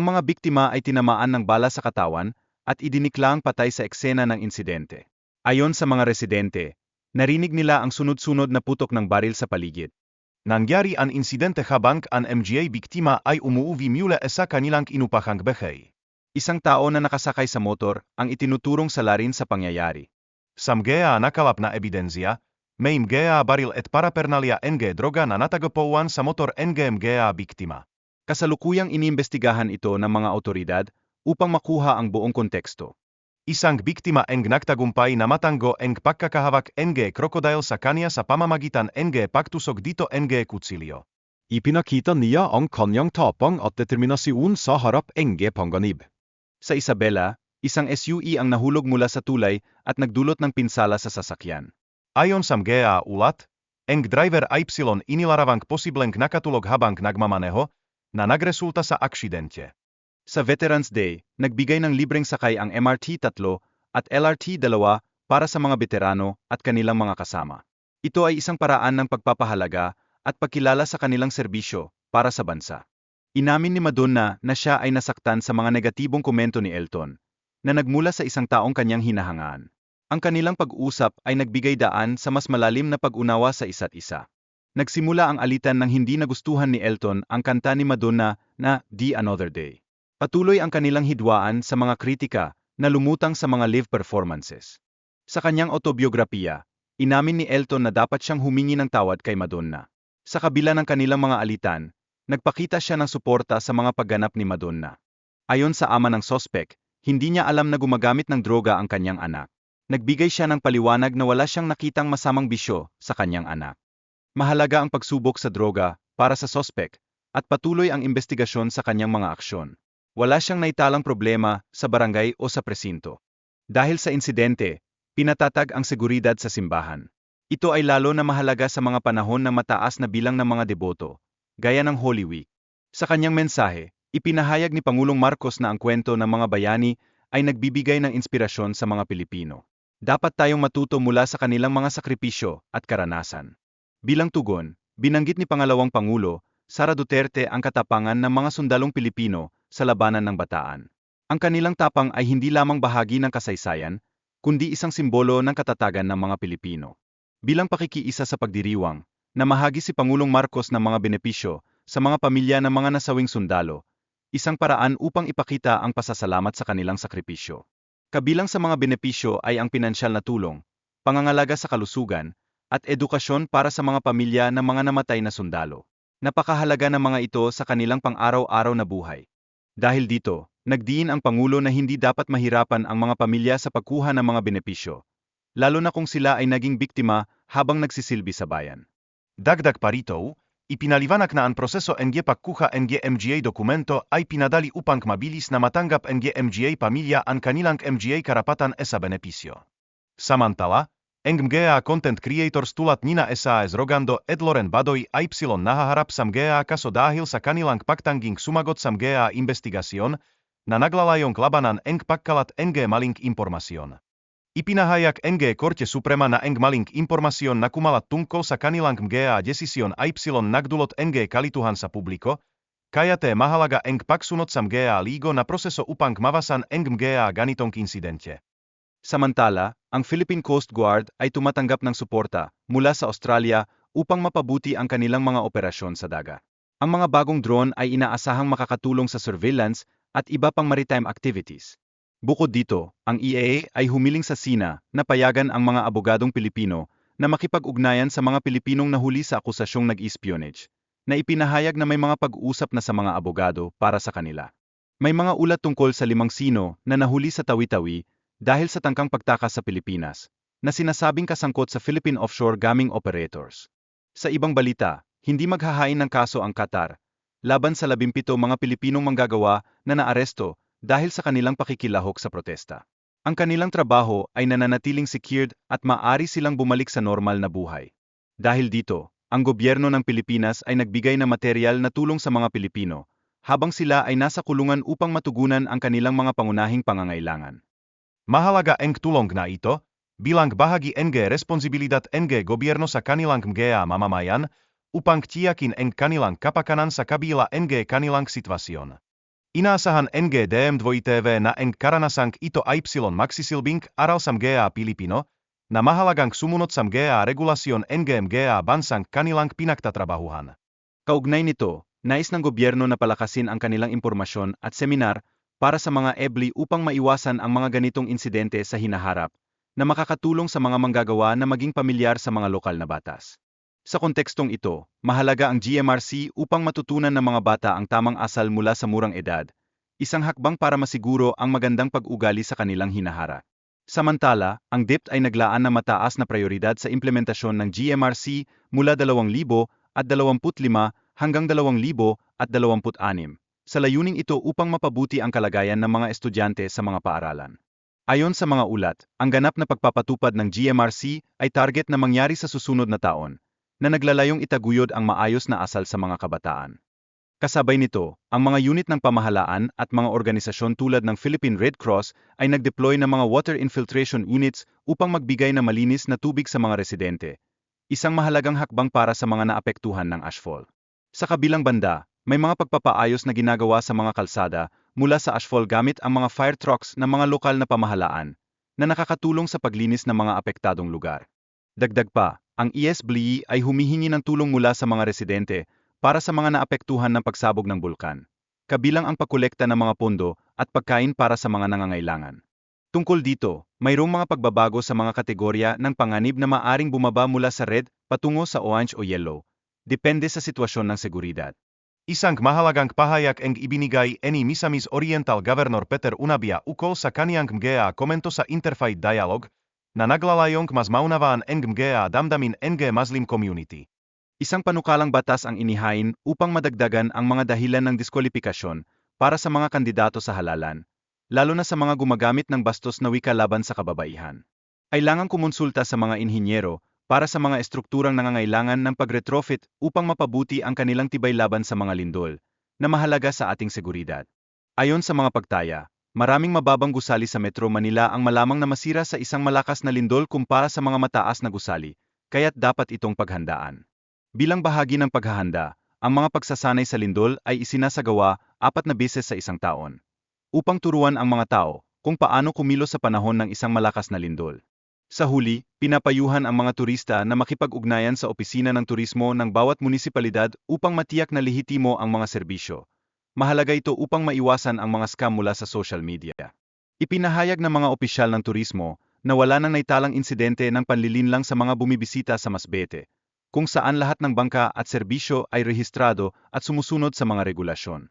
Ang mga biktima ay tinamaan ng bala sa katawan at idiniklang patay sa eksena ng insidente. Ayon sa mga residente, narinig nila ang sunod-sunod na putok ng baril sa paligid. Nangyari ang insidente habang ang MGA biktima ay umuuwi mula sa kanilang inupahang bahay. Isang tao na nakasakay sa motor ang itinuturong salarin sa pangyayari. Sa mga nakalap na ebidensya, may mga baril at parapernalia NG droga na natagpuan sa motor NG mga biktima. Kasalukuyang iniimbestigahan ito ng mga otoridad upang makuha ang buong konteksto. Isang biktima ang nagtagumpay na matanggo ang pagkakahawak NG crocodile sa kanya sa pamamagitan NG pagtusok dito NG kutsilyo. Ipinakita niya ang kanyang tapang at determinasyon sa harap NG panganib. Sa Isabela, isang SUE ang nahulog mula sa tulay at nagdulot ng pinsala sa sasakyan. Ayon sa mga ulat, ang driver Y inilaravang posibleng nakatulog habang nagmamaneho, na nagresulta sa aksidente. Sa Veterans Day, nagbigay ng libreng sakay ang MRT 3 at LRT 2 para sa mga veterano at kanilang mga kasama. Ito ay isang paraan ng pagpapahalaga at pagkilala sa kanilang serbisyo para sa bansa. Inamin ni Madonna na siya ay nasaktan sa mga negatibong komento ni Elton, na nagmula sa isang taong kanyang hinahangaan. Ang kanilang pag-usap ay nagbigay daan sa mas malalim na pag-unawa sa isa't isa. Nagsimula ang alitan ng hindi nagustuhan ni Elton ang kanta ni Madonna na The Another Day. Patuloy ang kanilang hidwaan sa mga kritika na lumutang sa mga live performances. Sa kanyang autobiografiya, inamin ni Elton na dapat siyang humingi ng tawad kay Madonna. Sa kabila ng kanilang mga alitan, nagpakita siya ng suporta sa mga pagganap ni Madonna. Ayon sa ama ng sospek, hindi niya alam na gumagamit ng droga ang kanyang anak. Nagbigay siya ng paliwanag na wala siyang nakitang masamang bisyo sa kanyang anak. Mahalaga ang pagsubok sa droga para sa sospek at patuloy ang investigasyon sa kanyang mga aksyon. Wala siyang naitalang problema sa barangay o sa presinto. Dahil sa insidente, pinatatag ang seguridad sa simbahan. Ito ay lalo na mahalaga sa mga panahon ng mataas na bilang ng mga deboto, gaya ng Holy Week. Sa kanyang mensahe, ipinahayag ni Pangulong Marcos na ang kwento ng mga bayani ay nagbibigay ng inspirasyon sa mga Pilipino. Dapat tayong matuto mula sa kanilang mga sakripisyo at karanasan. Bilang tugon, binanggit ni Pangalawang Pangulo, Sara Duterte ang katapangan ng mga sundalong Pilipino sa labanan ng bataan. Ang kanilang tapang ay hindi lamang bahagi ng kasaysayan, kundi isang simbolo ng katatagan ng mga Pilipino. Bilang pakikiisa sa pagdiriwang, namahagi si Pangulong Marcos ng mga benepisyo sa mga pamilya ng mga nasawing sundalo, isang paraan upang ipakita ang pasasalamat sa kanilang sakripisyo. Kabilang sa mga benepisyo ay ang pinansyal na tulong, pangangalaga sa kalusugan, at edukasyon para sa mga pamilya ng mga namatay na sundalo. Napakahalaga ng mga ito sa kanilang pang-araw-araw na buhay. Dahil dito, nagdiin ang Pangulo na hindi dapat mahirapan ang mga pamilya sa pagkuha ng mga benepisyo, lalo na kung sila ay naging biktima habang nagsisilbi sa bayan. Dagdag pa rito, ipinaliwanag na ang proseso NG pagkuha NG MGA dokumento ay pinadali upang mabilis na matanggap NG MGA pamilya ang kanilang MGA karapatan sa benepisyo. Samantala, NGA Content creator stulat Nina SAS Rogando Edloren Badoi Y Nahaharap Sam GA Kaso Dahil sa Kanilang Paktanging Sumagot Sam GA Investigacion, na naglalayong klabanan eng pakkalat NG Malink Informacion. Ipinahayak NG Korte Suprema na Ng Malink Informacion nakumalat tungkol sa Kanilang GA Decision Y nagdulot NG Kalituhan sa publiko, Kajaté Mahalaga eng paksunot sam GA Ligo na proceso upang mavasan Ng. GA Ganitong incidente. Samantala, ang Philippine Coast Guard ay tumatanggap ng suporta mula sa Australia upang mapabuti ang kanilang mga operasyon sa dagat. Ang mga bagong drone ay inaasahang makakatulong sa surveillance at iba pang maritime activities. Bukod dito, ang EAA ay humiling sa Sina na payagan ang mga abogadong Pilipino na makipag-ugnayan sa mga Pilipinong nahuli sa akusasyong nag-espionage, na ipinahayag na may mga pag-usap na sa mga abogado para sa kanila. May mga ulat tungkol sa limang sino na nahuli sa Tawi-Tawi dahil sa tangkang pagtakas sa Pilipinas, na sinasabing kasangkot sa Philippine Offshore Gaming Operators. Sa ibang balita, hindi maghahain ng kaso ang Qatar, laban sa labimpito mga Pilipinong manggagawa na naaresto dahil sa kanilang pakikilahok sa protesta. Ang kanilang trabaho ay nananatiling secured at maari silang bumalik sa normal na buhay. Dahil dito, ang gobyerno ng Pilipinas ay nagbigay ng material na tulong sa mga Pilipino, habang sila ay nasa kulungan upang matugunan ang kanilang mga pangunahing pangangailangan. Mahalaga eng tulong na ito, bilang bahagi NG responsibilidad NG gobyerno sa kanilang mga mamamayan, upang tiyakin eng kanilang kapakanan sa kabila NG kanilang sitwasyon. Inaasahan NGDM2TV na ang karanasang ito ay psilon maxisilbing aral sam GA Pilipino, na mahalagang sumunod sam GA regulasyon NGMGA bansang kanilang pinagtatrabahuhan. Kaugnay nito, nais ng gobyerno na palakasin ang kanilang impormasyon at seminar para sa mga EBLI upang maiwasan ang mga ganitong insidente sa hinaharap, na makakatulong sa mga manggagawa na maging pamilyar sa mga lokal na batas. Sa kontekstong ito, mahalaga ang GMRC upang matutunan ng mga bata ang tamang asal mula sa murang edad, isang hakbang para masiguro ang magandang pag-ugali sa kanilang hinahara. Samantala, ang DIPT ay naglaan ng mataas na prioridad sa implementasyon ng GMRC mula 2000 at 25 hanggang 2000 at 26 sa layuning ito upang mapabuti ang kalagayan ng mga estudyante sa mga paaralan. Ayon sa mga ulat, ang ganap na pagpapatupad ng GMRC ay target na mangyari sa susunod na taon, na naglalayong itaguyod ang maayos na asal sa mga kabataan. Kasabay nito, ang mga unit ng pamahalaan at mga organisasyon tulad ng Philippine Red Cross ay nag-deploy ng mga water infiltration units upang magbigay ng malinis na tubig sa mga residente, isang mahalagang hakbang para sa mga naapektuhan ng ashfall. Sa kabilang banda, may mga pagpapaayos na ginagawa sa mga kalsada mula sa ashfall gamit ang mga fire trucks ng mga lokal na pamahalaan na nakakatulong sa paglinis ng mga apektadong lugar. Dagdag pa, ang E ESBLI ay humihingi ng tulong mula sa mga residente para sa mga naapektuhan ng pagsabog ng bulkan, kabilang ang pagkolekta ng mga pondo at pagkain para sa mga nangangailangan. Tungkol dito, mayroong mga pagbabago sa mga kategorya ng panganib na maaring bumaba mula sa red patungo sa orange o yellow, depende sa sitwasyon ng seguridad. Isang mahalagang pahayag ang ibinigay ni Misamis Oriental Governor Peter Unabia ukol sa kaniyang mga komento sa Interfaith Dialogue, na naglalayong mas maunawaan ang mga damdamin ng Muslim community. Isang panukalang batas ang inihain upang madagdagan ang mga dahilan ng diskwalifikasyon para sa mga kandidato sa halalan, lalo na sa mga gumagamit ng bastos na wika laban sa kababaihan. Kailangang kumonsulta sa mga inhinyero para sa mga estrukturang nangangailangan ng pag-retrofit upang mapabuti ang kanilang tibay laban sa mga lindol, na mahalaga sa ating seguridad. Ayon sa mga pagtaya, maraming mababang gusali sa Metro Manila ang malamang na masira sa isang malakas na lindol kumpara sa mga mataas na gusali, kaya't dapat itong paghandaan. Bilang bahagi ng paghahanda, ang mga pagsasanay sa lindol ay isinasagawa apat na beses sa isang taon, upang turuan ang mga tao kung paano kumilos sa panahon ng isang malakas na lindol. Sa huli, pinapayuhan ang mga turista na makipag-ugnayan sa opisina ng turismo ng bawat munisipalidad upang matiyak na lehitimo ang mga serbisyo. Mahalaga ito upang maiwasan ang mga scam mula sa social media. Ipinahayag ng mga opisyal ng turismo na wala nang naitalang insidente ng panlilinlang sa mga bumibisita sa Masbete, kung saan lahat ng bangka at serbisyo ay rehistrado at sumusunod sa mga regulasyon.